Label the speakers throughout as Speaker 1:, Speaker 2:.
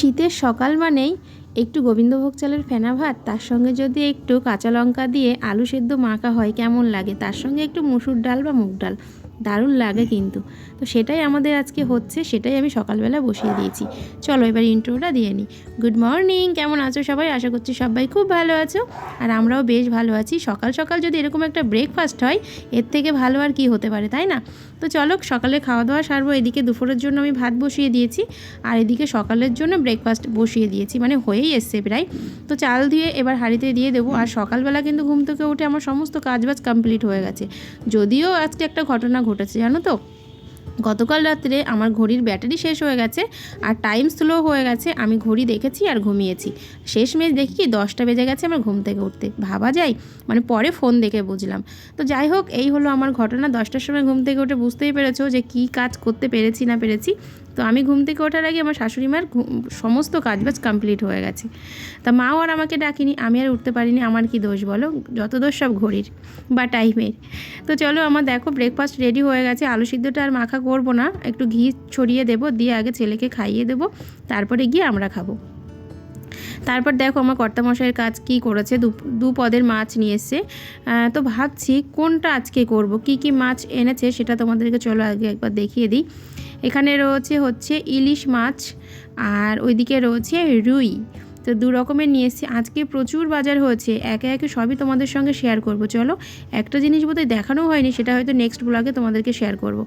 Speaker 1: শীতের সকাল মানেই একটু গোবিন্দভোগ চালের ফেনা ভাত, তার সঙ্গে যদি একটু কাঁচা লঙ্কা দিয়ে আলু সেদ্ধ মাখা হয়, কেমন লাগে? তার সঙ্গে একটু মুসুর ডাল বা মুগ ডাল, দারুণ লাগে কিন্তু। তো সেটাই আমাদের আজকে হচ্ছে, সেটাই আমি সকালবেলা বসিয়ে দিয়েছি। চলো এবার ইন্ট্রোটা দিয়ে নিই গুড মর্নিং কেমন আছো সবাই? আশা করছি সবাই খুব ভালো আছো। আর আমরাও বেশ ভালো আছি। সকাল সকাল যদি এরকম একটা ব্রেকফাস্ট হয়, এর থেকে ভালো আর কি হতে পারে, তাই না? তো চলো সকালে খাওয়া দাওয়া সারবো। এদিকে দুপুরের জন্য আমি ভাত বসিয়ে দিয়েছি। আর এদিকে সকালের জন্য ব্রেকফাস্ট বসিয়ে দিয়েছি। মানে হয়েই এসছে প্রায়। তো চাল দিয়ে এবার হাঁড়িতে দিয়ে দেবো। আর সকালবেলা কিন্তু ঘুম থেকে উঠে আমার সমস্ত কাজবাজ কমপ্লিট হয়ে গেছে। যদিও আজকে একটা ঘটনা ঘটেছে, জানো তো? গতকাল রাত্রে আমার ঘড়ির ব্যাটারি শেষ হয়ে গেছে আর টাইম স্লো হয়ে গেছে, আমি ঘড়ি দেখেছি আর ঘুমিয়েছি। শেষমেশ দেখি কি দশটা বেজে গেছে আমার ঘুম থেকে উঠতে। ভাবা যায়? মানে পরে ফোন দেখে বুঝলাম। তো যাই হোক, এই হলো আমার ঘটনা। দশটার সময় ঘুম থেকে উঠে বুঝতেই পেরেছ যে কি কাজ করতে পেরেছি না পেরেছি। তো আমি ঘুম থেকে ওঠার আগে আমার শাশুড়ি মার সমস্ত কাজবাজ কমপ্লিট হয়ে গেছে। তা মাও আর আমাকে ডাকিনি, আমি আর উঠতে পারিনি, আমার কি দোষ বলো? যত দোষ সব ঘড়ির বা টাইমের। তো চলো আমার দেখো ব্রেকফাস্ট রেডি হয়ে গেছে, আলু সিদ্ধটা আর মাখা করব না, একটু ঘি ছড়িয়ে দেবো, দিয়ে আগে ছেলেকে খাইয়ে দেবো, তারপরে গিয়ে আমরা খাব। তারপর দেখো আমার কর্তামশাইয়ের কাজ কি করেছে, দু পদের মাছ নিয়ে এসছে। তো ভাবছি কোনটা আজকে করব, কি কি মাছ এনেছে সেটা তোমাদেরকে চলো আগে একবার দেখিয়ে দিই। এখানে রয়েছে হচ্ছে ইলিশ মাছ আর ওইদিকে রয়েছে রুই। তো দু রকমের নিয়ে এসেছি। আজকে প্রচুর বাজার হয়েছে। একে একে সবই তোমাদের সঙ্গে শেয়ার করব। চলো, একটা জিনিস বোধহয় দেখানো হয়নি, সেটা হয়তো নেক্সট ব্লগে তোমাদেরকে শেয়ার করব।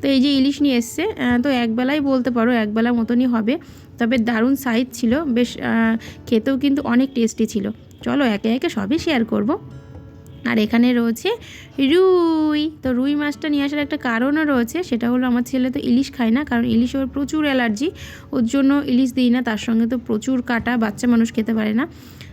Speaker 1: তো এই যে ইলিশ নিয়ে এসছে তো একবেলাই বলতে পারো, একবেলা মতনই হবে। তবে দারুণ সাইজ ছিল, বেশ খেতেও কিন্তু অনেক টেস্টি ছিল। চলো, একে একে সবই শেয়ার করব। আর এখানে রয়েছে রুই। তো রুই মাছটা নিয়ে আসার একটা কারণও রয়েছে, সেটা হলো আমার ছেলে তো ইলিশ খায় না, কারণ ইলিশ ওর প্রচুর অ্যালার্জি। ওর জন্য ইলিশ দিই না, তার সঙ্গে তো প্রচুর কাটা, বাচ্চা মানুষ খেতে পারে না।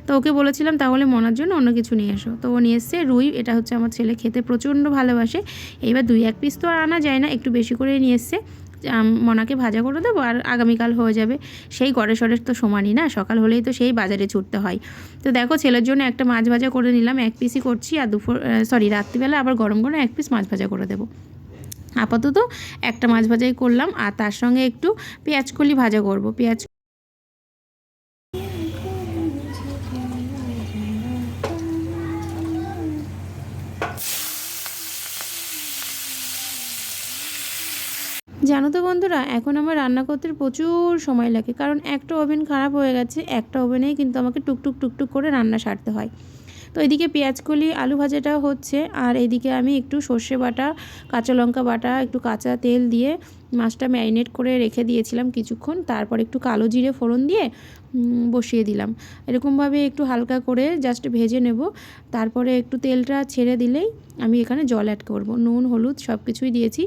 Speaker 1: তো ওকে বলেছিলাম, তাহলে মনার জন্য অন্য কিছু নিয়ে এসো। তো ও নিয়ে এসছে রুই, এটা হচ্ছে আমার ছেলে খেতে প্রচণ্ড ভালোবাসে। এইবার দুই এক পিস তো আর আনা যায় না, একটু বেশি করে নিয়ে এসছে। মনাকে ভাজা করে দেবো আর আগামীকাল হয়ে যাবে। সেই গড়ে সরের তো সমানই না, সকাল হলেই তো সেই বাজারে ছুটতে হয়। তো দেখো, ছেলের জন্য একটা মাছ ভাজা করে নিলাম, এক পিসই করছি আর দুপুর সরি রাত্রিবেলা আবার গরম গরম এক পিস মাছ ভাজা করে দেবো। আপাতত একটা মাছ ভাজাই করলাম আর তার সঙ্গে একটু পেঁয়াজকলি ভাজা করব। পেঁয়াজ জানো তো বন্ধুরা, এখন আমার রান্না করতে প্রচুর সময় লাগে। কারণ একটা ওভেন খারাপ হয়ে গেছে, একটা ওভেনেই কিন্তু আমাকে টুকটুক টুকটুক করে রান্না সারতে হয়। তো এদিকে পেঁয়াজকলি আলু ভাজাটা হচ্ছে। আর এদিকে আমি একটু সর্ষে বাটা, কাঁচা লঙ্কা বাটা, একটু কাঁচা তেল দিয়ে মাছটা ম্যারিনেট করে রেখে দিয়েছিলাম কিছুক্ষণ। তারপর একটু কালো জিরে ফোড়ন দিয়ে বসিয়ে দিলাম। এরকমভাবে একটু হালকা করে জাস্ট ভেজে নেব। তারপরে একটু তেলটা ছেড়ে দিলেই আমি এখানে জল অ্যাড করব। নুন, হলুদ সব কিছুই দিয়েছি।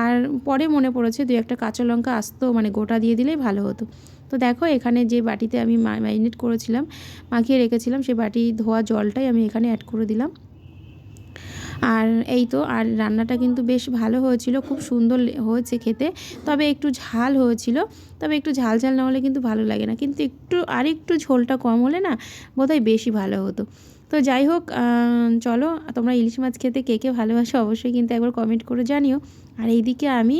Speaker 1: আর পরে মনে পড়েছে দু একটা কাঁচা লঙ্কা আসতো মানে গোটা দিয়ে দিলেই ভালো হতো। তো দেখো এখানে যে বাটিতে আমি ম্যারিনেট করেছিলাম, মাখিয়ে রেখেছিলাম সেই বাটি ধোয়া জলটাই আমি এখানে অ্যাড করে দিলাম। আর এই তো, আর রান্নাটা কিন্তু বেশ ভালো হয়েছিল, খুব সুন্দর হয়েছে খেতে। তবে একটু ঝাল হয়েছিল, তবে একটু ঝাল ঝাল না হলে কিন্তু ভালো লাগে না। কিন্তু একটু আর একটু ঝোলটা কম হলে না বোধহয় বেশি ভালো হতো। তো যাই হোক চলো, তোমরা ইলিশ মাছ খেতে কে কে ভালোবাসো অবশ্যই কিন্তু একবার কমেন্ট করে জানিও। আর এইদিকে আমি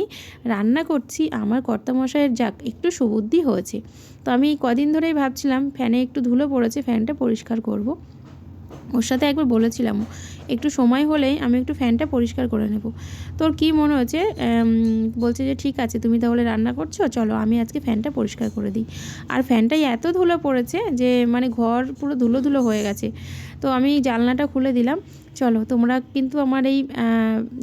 Speaker 1: রান্না করছি, আমার কর্তামশাইয়ের যাক একটু সুবুদ্ধি হয়েছে। তো আমি কদিন ধরেই ভাবছিলাম, ফ্যানে একটু ধুলো পড়েছে, ফ্যানটা পরিষ্কার করব। ওর সাথে একবার বলেছিলাম, একটু সময় হলেই আমি একটু ফ্যানটা পরিষ্কার করে নেব। তোর কি মনে হচ্ছে বলছে যে ঠিক আছে, তুমি তাহলে রান্না করছ, চলো আমি আজকে ফ্যানটা পরিষ্কার করে দিই। আর ফ্যানটাই এত ধুলো পড়েছে যে মানে ঘর পুরো ধুলো ধুলো হয়ে গেছে। তো আমি জানলাটা খুলে দিলাম। চলো, তোমরা কিন্তু আমার এই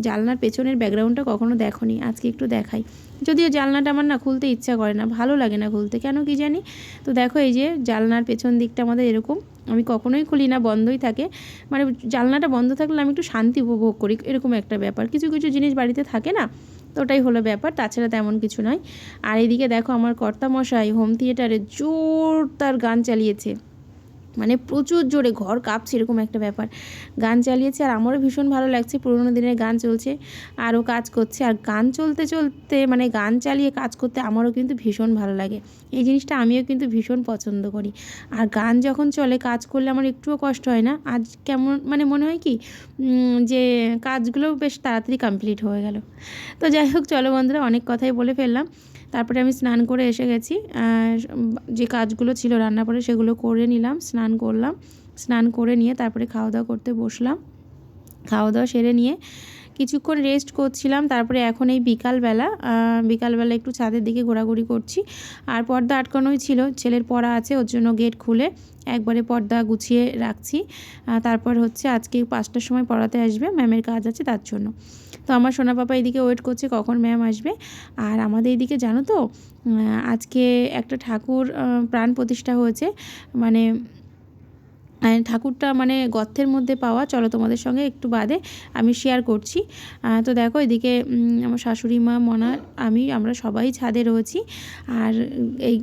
Speaker 1: জানলার পেছনের ব্যাকগ্রাউন্ডটা কখনো দেখো আজকে একটু দেখাই। যদিও জানলাটা আমার না খুলতে ইচ্ছা করে না, ভালো লাগে না খুলতে। কেন কি জানি? তো দেখো এই যে জানলার পেছন দিকটা আমাদের এরকম। আমি কখনোই খুলি না, বন্ধই থাকে। মানে জানলাটা বন্ধ থাকলে আমি একটু শান্তি উপভোগ করি, এরকম একটা ব্যাপার। কিছু কিছু জিনিস বাড়িতে থাকে না, তো ওটাই হলো ব্যাপার। তাছাড়া তেমন কিছু নয়। আর এদিকে দেখো আমার কর্তামশাই হোম থিয়েটারে জোর তার গান চালিয়েছে। মানে প্রচুর জোরে ঘর কাঁপছে, এরকম একটা ব্যাপার। গান চালিয়েছে আর আমারও ভীষণ ভালো লাগছে, পুরোনো দিনের গান চলছে, আরও কাজ করছে। আর গান চলতে চলতে মানে গান চালিয়ে কাজ করতে আমারও কিন্তু ভীষণ ভালো লাগে। এই জিনিসটা আমিও কিন্তু ভীষণ পছন্দ করি। আর গান যখন চলে, কাজ করলে আমার একটুও কষ্ট হয় না। আজ কেমন মানে মনে হয় কি যে কাজগুলো বেশ তাড়াতাড়ি কমপ্লিট হয়ে গেল। তো যাই হোক, চলো বন্ধুরা, অনেক কথাই বলে ফেললাম। তারপরে আমি স্নান করে এসে গেছি যে কাজগুলো ছিল রান্না করে সেগুলো করে নিলাম, স্নান করলাম, স্নান করে নিয়ে তারপরে খাওয়া দাওয়া করতে বসলাম। খাওয়া দাওয়া সেরে নিয়ে কিছুক্ষণ রেস্ট করছিলাম, তারপরে এখন এই বিকালবেলা বিকালবেলা একটু ছাদের দিকে ঘোরাঘুরি করছি। আর পর্দা আটকানোই ছিল, ছেলের পড়া আছে, ওর জন্য গেট খুলে একবারে পর্দা গুছিয়ে রাখছি। তারপর হচ্ছে আজকে পাঁচটার সময় পড়াতে আসবে ম্যামের কাজ আছে তার জন্য। তো আমার সোনা পাপা এদিকে ওয়েট করছে, কখন ম্যাম আসবে? আর আমাদের এদিকে জানো তো আজকে একটা ঠাকুর প্রাণ প্রতিষ্ঠা হয়েছে মানে ঠাকুরটা মানে গর্তের মধ্যে পাওয়া, চলো তোমাদের সঙ্গে একটু বাদে আমি শেয়ার করছি। তো দেখো এদিকে আমার শাশুড়ি মা, মনা, আমি, আমরা সবাই ছাদে রয়েছি। আর এই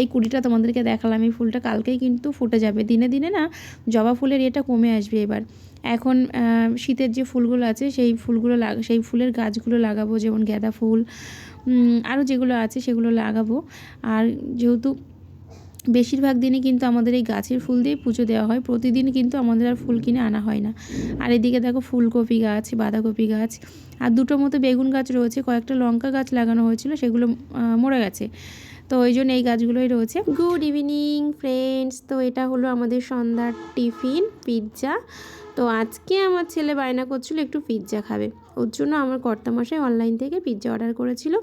Speaker 1: এই কুড়িটা তোমাদেরকে দেখালাম, এই ফুলটা কালকেই কিন্তু ফুটে যাবে। দিনে দিনে না, জবা ফুলের এটা কমে আসবে এবার। এখন শীতের যে ফুলগুলো আছে, সেই ফুলগুলো লাগ, সেই ফুলের গাছগুলো লাগাবো, যেমন গাঁদা ফুল আরও যেগুলো আছে সেগুলো লাগাবো। আর যেহেতু বেশিরভাগ দিনই কিন্তু আমাদের এই গাছের ফুল দিয়ে পুজো দেওয়া হয়। প্রতিদিন কিন্তু আমাদের আর ফুল কিনে আনা হয় না। আর এদিকে দেখো ফুলকপি গাছ, বাঁধাকপি গাছ, আর দুটো মতো বেগুন গাছ রয়েছে। কয়েকটা লঙ্কা গাছ লাগানো হয়েছিল, সেগুলো মরে গেছে। তো ওই জন্য এই গাছগুলোই রয়েছে। গুড ইভিনিং ফ্রেন্ডস তো এটা হলো আমাদের সন্ধ্যার টিফিন পিৎজা তো আজকে আমার ছেলে বায়না করছিল একটু পিৎজা খাবে। ওর জন্য আমার কর্তামশাই অনলাইন থেকে পিৎজা অর্ডার করেছিল।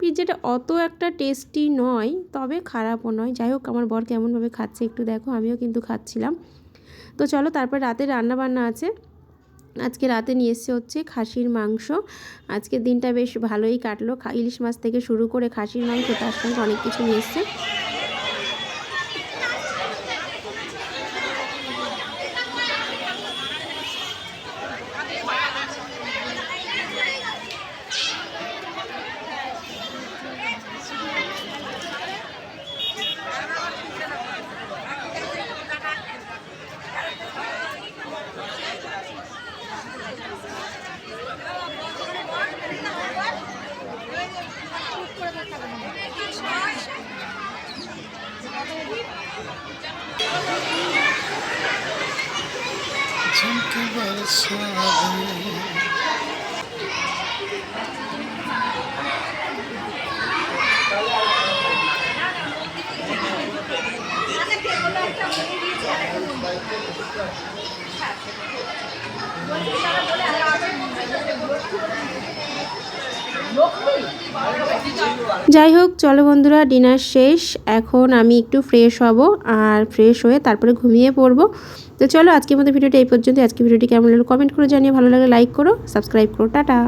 Speaker 1: পিৎজাটা অত একটা টেস্টি নয়, তবে খারাপও নয়। যাই হোক, আমার বর কেমনভাবে খাচ্ছে একটু দেখো, আমিও কিন্তু খাচ্ছিলাম। তো চলো, তারপর রাতে রান্না বান্না আছে। আজকে রাতে নিয়ে এসছে হচ্ছে খাসির মাংস। আজকের দিনটা বেশ ভালোই কাটলো। ইলিশ মাছ থেকে শুরু করে খাসির মাংস, তার সঙ্গে অনেক কিছু নিয়ে এসছে। যাই হোক, চলো বন্ধুরা ডিনার শেষ। এখন আমি একটু ফ্রেশ হব আর ফ্রেশ হয়ে তারপরে ঘুমিয়ে পড়ব। তো চলো আজকের মতো ভিডিওটা এই পর্যন্ত আজকে ভিডিওটি কেমন লাগল কমেন্ট করে জানিয়ে ভালো লাগলে লাইক করো সাবস্ক্রাইব করো। টাটা।